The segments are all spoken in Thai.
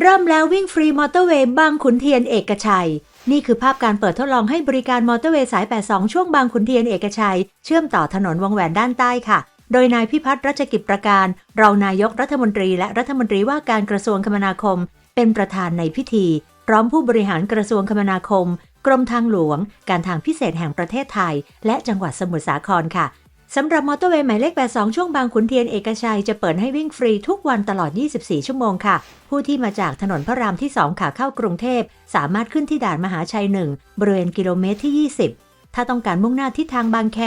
เริ่มแล้ววิ่งฟรีมอเตอร์เวย์บางขุนเทียนเอกชัย นี่คือภาพการเปิดทดลองให้บริการมอเตอร์เวย์สาย 82 ช่วงบางขุนเทียนเอกชัย เชื่อมต่อถนนวงแหวนด้านใต้ค่ะ โดยนายพิพัฒน์รัชกิจประการ รองนายกรัฐมนตรีและรัฐมนตรีว่าการกระทรวงคมนาคม เป็นประธานในพิธี พร้อมผู้บริหารกระทรวงคมนาคม กรมทางหลวง การทางพิเศษแห่งประเทศไทย และจังหวัดสมุทรสาครค่ะ สำหรับมอเตอร์เวย์หมายเลข 82 ช่วงบางขุนเทียนเอกชัย จะเปิดให้วิ่งฟรีทุกวันตลอด 24 ชั่วโมงค่ะ ผู้ที่มาจากถนนพระรามที่ 2 ขาเข้ากรุงเทพ สามารถขึ้นที่ด่านมหาชัย 1 บริเวณกิโลเมตรที่ 20 ถ้าต้องการมุ่งหน้าทิศทางบางแค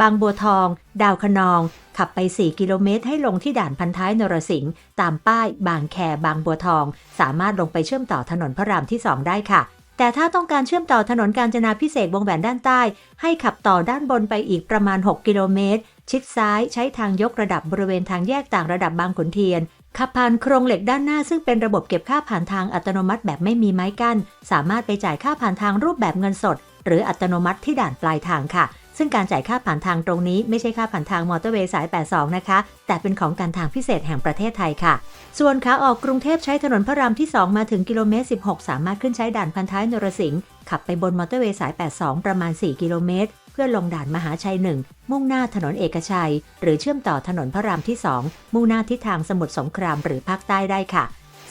บางบัวทอง ดาวคะนอง ขับไป 4 กิโลเมตร ให้ลงที่ด่านพันท้ายนรสิงห์ตามป้าย บางแค บางบัวทอง สามารถลงไปเชื่อมต่อถนนพระรามที่ 2 ได้ค่ะ แต่ถ้าต้องการเชื่อมต่อถนนกาญจนาพิเศษวงแหวนด้านใต้ ให้ขับต่อด้านบนไปอีกประมาณ 6 กิโลเมตร ชิดซ้ายใช้ทางยกระดับบริเวณทางแยกต่างระดับบางขุนเทียน ขับผ่านโครงเหล็กด้านหน้าซึ่งเป็นระบบเก็บค่าผ่านทางอัตโนมัติแบบไม่มีไม้กั้น สามารถไปจ่ายค่าผ่านทางรูปแบบเงินสด หรืออัตโนมัติที่ด่านปลายทางค่ะ ซึ่งการจ่ายค่าผ่านทางตรงนี้ไม่ใช่ค่าผ่านทางมอเตอร์เวย์สาย 82 นะคะ แต่เป็นของการทางพิเศษแห่งประเทศไทยค่ะ ส่วนขาออกกรุงเทพใช้ถนนพระรามที่ 2 มาถึงกิโลเมตร 16 สามารถขึ้นใช้ด่านพันท้ายนรสิงห์ขับไปบนมอเตอร์เวย์สาย 82 ประมาณ 4 กิโลเมตร เพื่อลงด่านมหาชัย 1 มุ่งหน้าถนนเอกชัย หรือเชื่อมต่อถนนพระรามที่ 2 มุ่งหน้าทิศทางสมุทรสงครามหรือภาคใต้ได้ค่ะ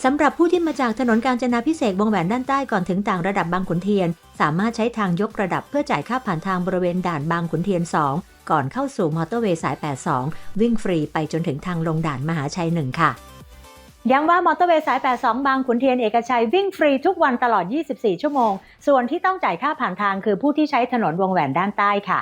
สำหรับผู้ที่มาจากถนนกาญจนาพิเศษวงแหวนด้านใต้ก่อนถึงต่างระดับบางขุนเทียน สามารถใช้ทางยกระดับเพื่อจ่ายค่าผ่านทางบริเวณด่านบางขุนเทียน 2 ก่อนเข้าสู่มอเตอร์เวย์สาย 82 วิ่งฟรีไปจนถึงทางลงด่านมหาชัย 1 ค่ะย้ำว่ามอเตอร์เวย์สาย 82 บางขุนเทียนเอกชัยวิ่งฟรีทุกวันตลอด 24 ชั่วโมง ส่วนที่ต้องจ่ายค่าผ่านทางคือผู้ที่ใช้ถนนวงแหวนด้านใต้ค่ะ